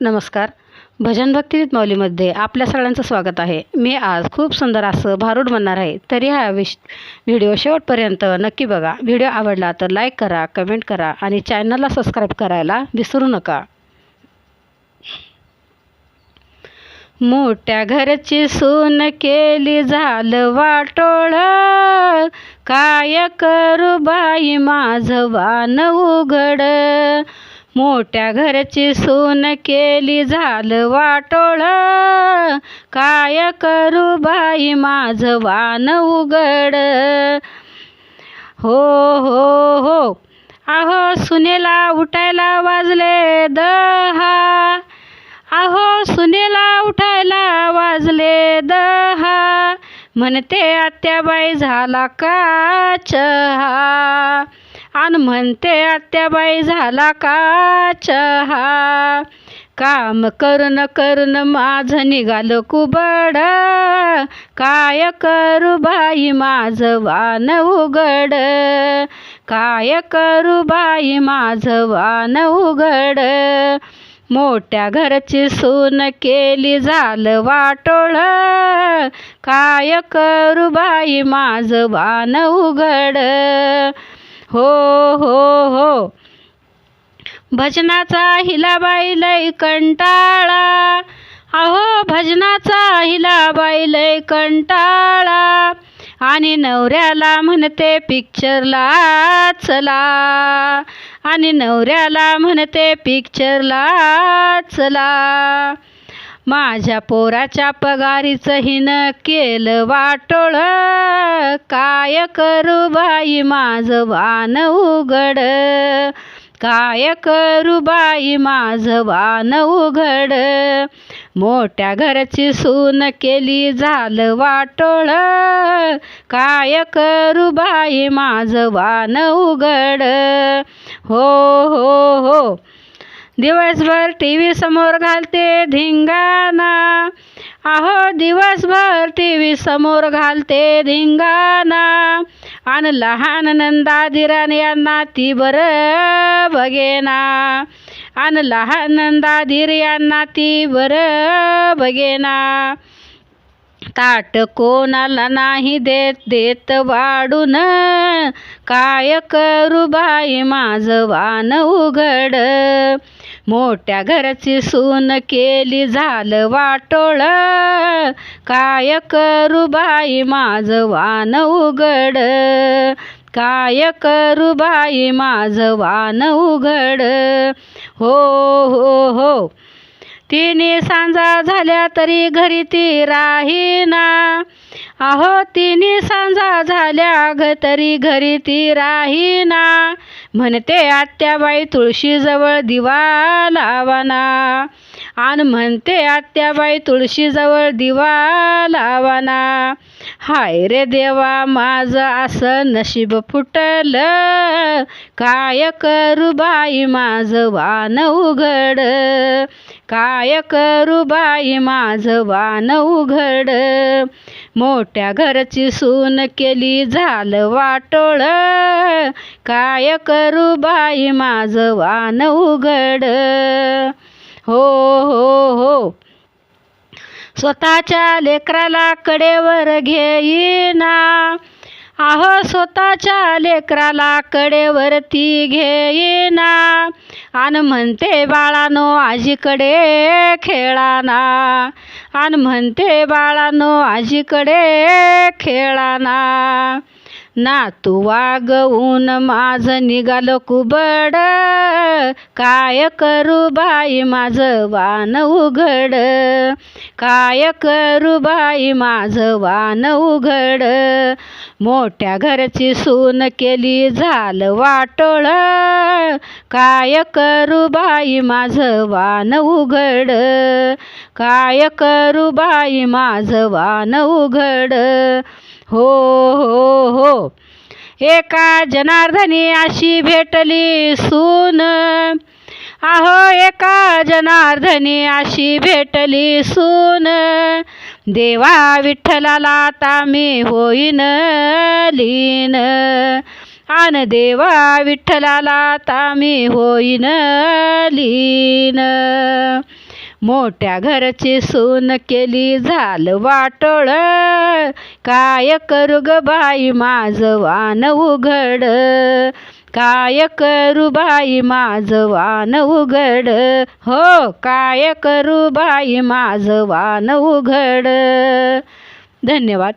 नमस्कार. भजन भक्तीत माऊलीमध्ये आपल्या सगळ्यांचं स्वागत आहे. मी आज खूप सुंदर असं भारूड म्हणणार आहे. तरी हा विश व्हिडिओ शेवटपर्यंत नक्की बघा. व्हिडिओ आवडला तर लाईक करा कमेंट करा आणि चॅनलला सबस्क्राईब करायला विसरू नका. मोठ्या घरची सून केली झालं वाटोळ. काय करू बाई माझं वान उघड. मोठ्या घरची सून केली झालं वाटोळ. काय करू बाई माझं वान उघड. हो हो हो. अहो सुनेला उठायला वाजले दहा. अहो सुनेला उठायला वाजले दहा. म्हणते आत्याबाई झाला का चहा? आणि म्हणते आत्याबाई झाला का चहा? काम करून करून माझं निघालं कुबड. काय करू बाई माझं वान उघड. काय करू बाई माझं वान उघड. मोठ्या घरची सून केली झालं वाटोळ. काय करू बाई माझं वान उघड. हो हो हो. भजनाचा हिलाबाई लय कंटाळा. अहो भजनाचा हिलाबाई लय कंटाळा. आणि नवऱ्याला म्हणते पिक्चरला चला. आणि नवऱ्याला म्हणते पिक्चरला चला. माझ्या पोराच्या पगारीचं हिनं केलं वाटोळ. काय करू बाई माझं वान उघड. काय करू बाई माझं वान उघड. मोठ्या घरची सून केली झालं वाटोळ. काय करू बाई माझं वान उघड. हो हो हो. दिवसभर टी व्ही समोर घालते धिंगाणा. अहो दिवसभर टी व्ही समोर घालते धिंगाणा. आणि लहान नंदा दिरान यांना ती बरं बघेना. आणि लहान नंदा धीर यांना ती बरं बघेना. ताट कोणाला नाही देत देत वाढून. काय करू बाई माझं वान उघड. मोठ्या घरची सून केली झालं वाटोळ. काय करू बाई माझं वान उघड. काय करू बाई माझं वान उघड. हो हो हो. तिने सांजा झाल्या तरी घरी ती राहीना. अहो तिने सांजा झाल्या ग तरी घरी ती राहीना. म्हणते आत्याबाई तुळशीजवळ दिवा लावाना आणि म्हणते आत्याबाई तुळशीजवळ दिवा लावाना हाय रे देवा माझं असं नशीब फुटलं. काय करू बाई माझं वान उघड. काय करू बाई माझं वान उघड. मोठ्या घरची सून केली झालं वाटोळ. काय करू बाई माझं वान उघड. हो हो हो. स्वतःच्या लेकराला कडेवर घेईना. अहो स्वतःच्या लेकराला कडेवरती घेईना. आणि म्हणते बाळानो आजीकडे खेळाना. आणि म्हणते बाळानो आजीकडे खेळाना. ना तू वागवून माझं निघालं कुबड. काय करू बाई माझं वान उघड. काय करू बाई माझं वान उघड. मोठ्या घरची सून केली झालं वाटोळ. काय करू बाई माझं वान उघड. काय करू बाई माझं वान उघड. हो हो हो. एका जनार्दनी अशी भेटली सून. अहो एका जनार्दनी अशी भेटली सून. देवा विठ्ठलाला आता मी होईन लीन. आन देवा विठ्ठलाला आता मी होईन लीन. मोठ्या घरची सून केली झालं वाटोळ. काय करू ग बाई माझं वान उघड. काय करू बाई माझं वान उघड. हो काय करू बाई माझं वान उघड. धन्यवाद.